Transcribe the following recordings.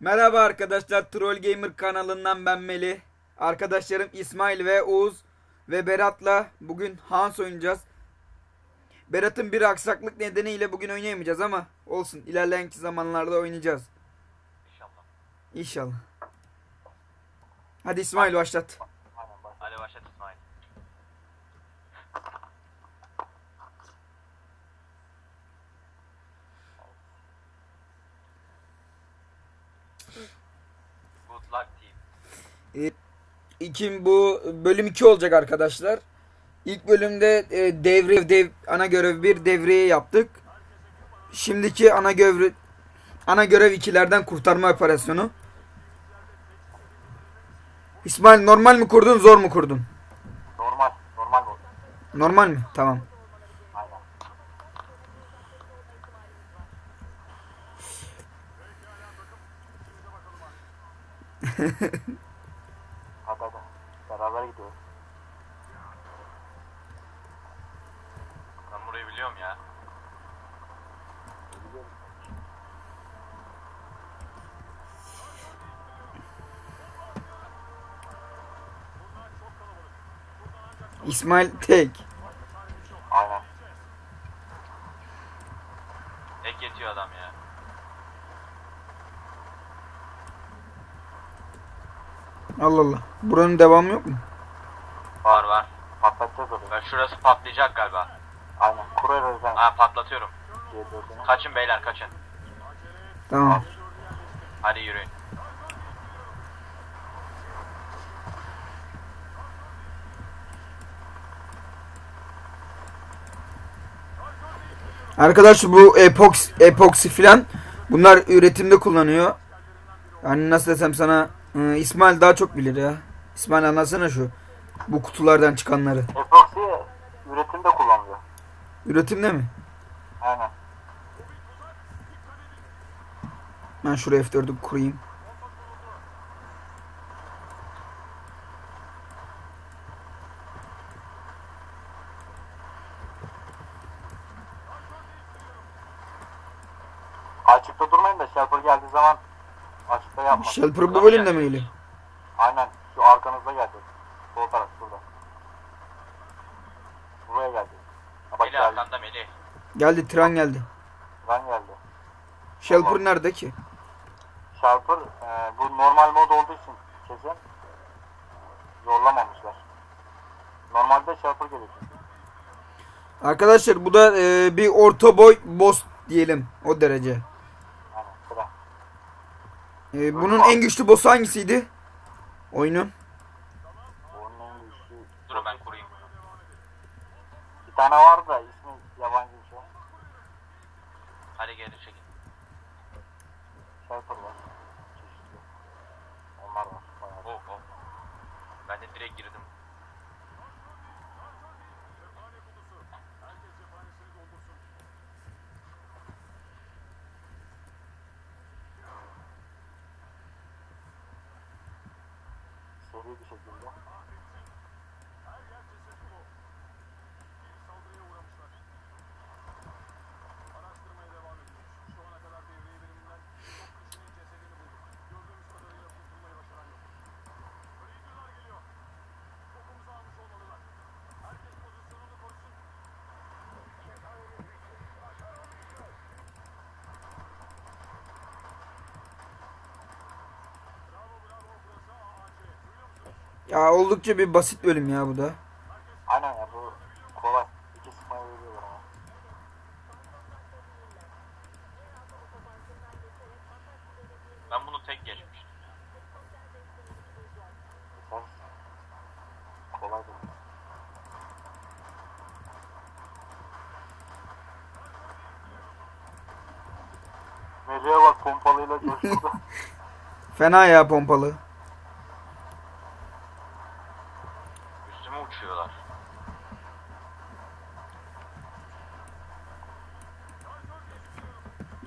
Merhaba arkadaşlar Troll Gamer kanalından ben Melih. Arkadaşlarım İsmail ve Oğuz ve Berat'la bugün Hans oynayacağız. Berat'ın bir aksaklık nedeniyle bugün oynayamayacağız ama olsun ilerleyen zamanlarda oynayacağız. İnşallah. İnşallah. Hadi İsmail başlat. Aynen bak. Hadi başlat İsmail. Good luck team. İki, bu bölüm 2 olacak arkadaşlar. İlk bölümde e, devre dev ana görev 1 devreyi yaptık. Şimdiki ana görev ana görev ikilerden kurtarma operasyonu. İsmail normal mi kurdun zor mu kurdun? Normal. Normal bu. Normal mi? Tamam. Aynen. İsmail tek. Aynen. Ek yetiyor adam ya. Allah Allah. Buranın devamı yok mu? Var var. Patlatacağız orayı. Şurası patlayacak galiba. Aynen. Kurarız ben. Ha patlatıyorum. Kaçın beyler kaçın. Tamam. Hadi yürüyün. Arkadaşlar bu epoks epoksi filan bunlar üretimde kullanıyor. Yani nasıl desem sana ıı, İsmail daha çok bilir ya. İsmail anlatsana şu bu kutulardan çıkanları. Epoksi üretimde kullanılıyor. Üretimde mi? Aynen. Ben şuraya F4'ü kurayım. Açıkta durmayın da Shelper geldiği zaman açıkta yapma. Shelper bu bölümde mi geliyor? Aynen. Şu arkanızda gelecek. Sol taraf şurada. Buraya gelecek. Ha bak Melih geldi. arkanda Melih. Geldi tren geldi. Ben geldi. Shelper nerede ki? Shelper e, bu normal mod olduğu için kesin zorlamamışlar. Normalde Shelper geliyor çünkü. Arkadaşlar bu da e, bir orta boy boss diyelim o derece. Aynen sıra. E, bunun en güçlü boss'u hangisiydi? Oyunun. Onun en güçlü. Dur ben kurayım. Bir tane var da ismi yabancı bir şey. Hadi geri çekin. Shelper var. Onlar var. Oh oh. Ben de direkt girdim. Seri bir şekilde. Ya oldukça bir basit bölüm ya bu da. Aynen ya bu kolay. İki sıkmaya veriyorlar ama. Ben bunu tek geçmiştim. Esas kolay değil. Melih'e bak pompalıyla coşturdu. Fena ya pompalı.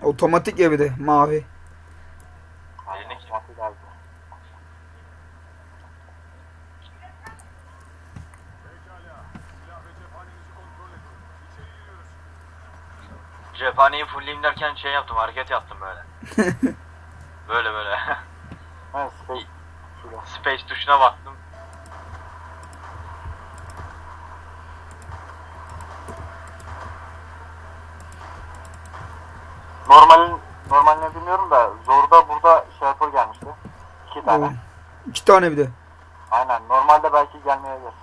Otomatik ya bir de mavi. Elindeki- otomatik geldi. Cephaneyi fullleyeyim derken şey yaptım hareket yaptım böyle. Böyle böyle. Space. Space tuşuna baktım. Normalin normalini bilmiyorum da Zor'da burada şartör gelmişti. İki tane. Oo. İki tane bir de. Aynen. Normalde belki gelmeyebilir.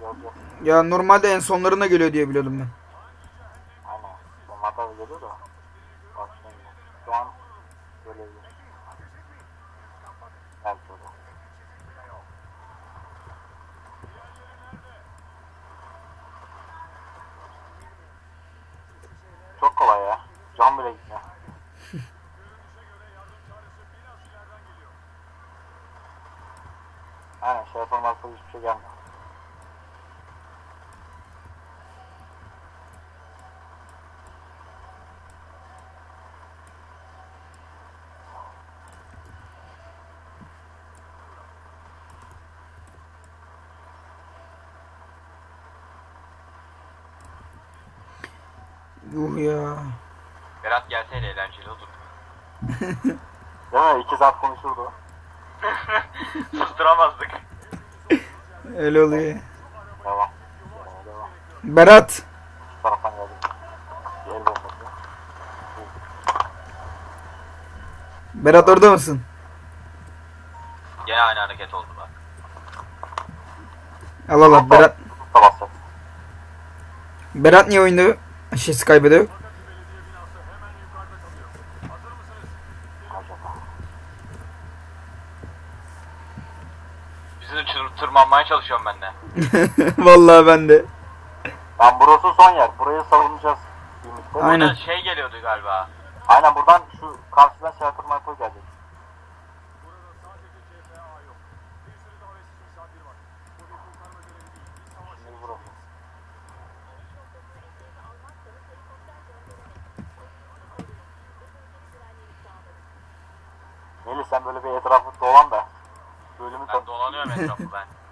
Göreceğiz. Ya normalde en sonlarına geliyor diye biliyordum ben. Aynen. Normalde de geliyor da. Bak şimdi. Şu an gelebilir. Belki o da. Çok kolay ya. Can bile gitmiyor. Aynen şey yapılmazsa hiçbir şey gelmiyor. Yuh ya. Berat gelseydi eğlenceli olur. Değil mi? İki saat konuşurdu. Susturamazdık. Öyle oluyor. Devam. Devam. Berat. Bu taraftan el bombası. Berat orada mısın? Gene aynı hareket oldu bak. Allah Allah Berat. Berat niye oyunda şey Skype'de yok? Tırmanmaya çalışıyorum ben de. Vallahi ben de. Ben burası son yer. Burayı savunacağız. bir müddet. Aynen. Buradan şey geliyordu galiba. Aynen buradan şu karşıdan Shelter Marco gelecek. Melih sen böyle bir etrafı dolan da bölümü Ben dolanıyorum etrafı ben.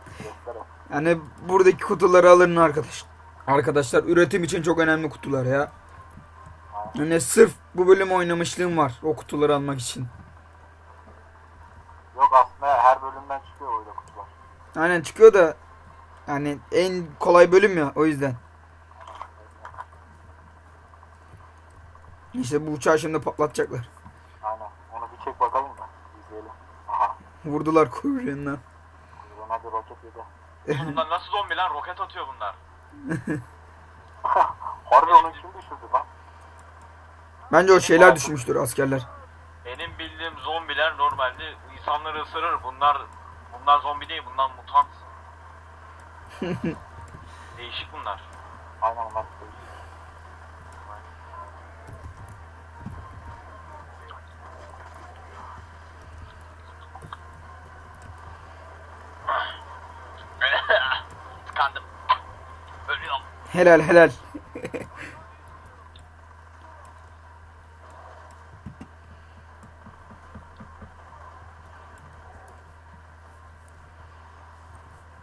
Yani buradaki kutuları alın arkadaş. Arkadaşlar üretim için çok önemli kutular ya. Yani sırf bu bölüm oynamışlığım var o kutuları almak için. Yok aslında her bölümden çıkıyor öyle kutular. Aynen çıkıyor da yani en kolay bölüm ya o yüzden. İşte bu uçağı şimdi patlatacaklar. Aynen. Onu bir çek bakalım da izleyelim. Aha. Vurdular kuyruğundan. Bir roket yedi. Bunlar nasıl zombi lan? Roket atıyor bunlar. Harbi onu kim düşürdü lan? Bence o şeyler düşmüştür askerler. Benim bildiğim zombiler normalde insanları ısırır. Bunlar bunlar zombi değil, bunlar mutant. Değişik bunlar. Aynen değil. Helal helal.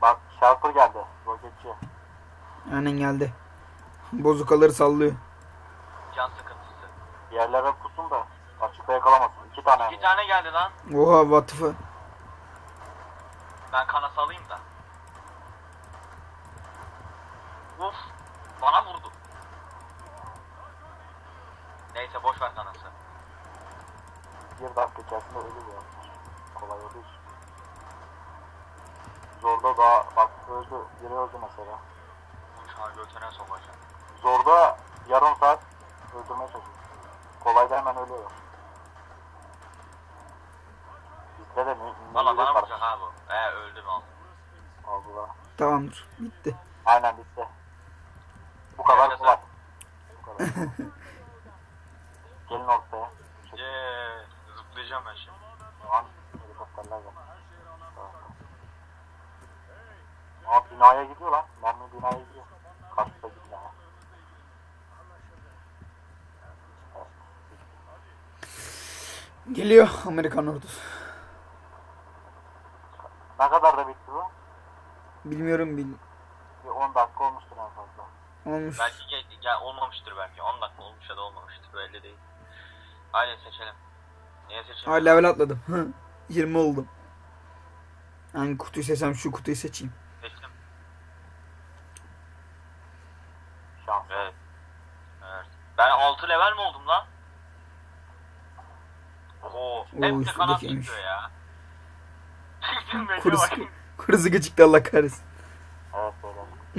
Bak Shelter geldi. Roketçi. Aynen geldi. Bozukaları sallıyor. Can sıkıntısı. Yerlere pusun da açıkta yakalamasın. İki tane. İki tane geldi lan. Oha vatıfı. Ben kana salayım da. Uf. Bana vurdu. Neyse boş ver kanası. Bir dakika içerisinde ölü bu yapmış. Kolay için. Zorda daha bak öldü. Biri öldü mesela. Uçağı götüne sokacağım. Zorda yarım saat öldürmeye çalışıyor. Kolayda hemen ölüyor. Bizde de ne, Valla bana vuracak ha bu. Ee öldüm al. Aldılar. Tamamdır. Bitti. Aynen bitti. Bu kadar kolay. Bu kadar. Gelin ortaya. Yeee. Zıplayacağım ben şimdi. An helikopterler var. Tamam. Aa binaya gidiyor lan. Mermi binaya gidiyor. Karşıdaki binaya. Geliyor Amerikan ordusu. Ne kadar da bitti bu? Bilmiyorum bil. Bir 10 dakika olmuştur en fazla. Olmuş. Belki gel, gel olmamıştır belki. 10 dakika olmuş ya da olmamıştır. Belli değil. Aynen seçelim. Niye seçeyim? Aa level atladım. 20 oldum. Hangi kutuyu seçsem şu kutuyu seçeyim. Seçtim. Şans. Evet. Evet. Ben 6 level mi oldum lan? Oo, hep de kanat çıkıyor ya. Çıktım beni Kuru, bak. sıkı, kuru sıkı çıktı Allah kahretsin.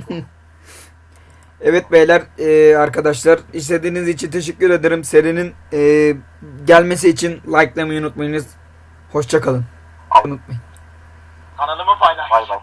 Evet. Evet beyler e, arkadaşlar izlediğiniz için teşekkür ederim. Serinin e, gelmesi için likelamayı unutmayınız. Hoşçakalın. Unutmayın. Kanalımı paylaş. Bay bay.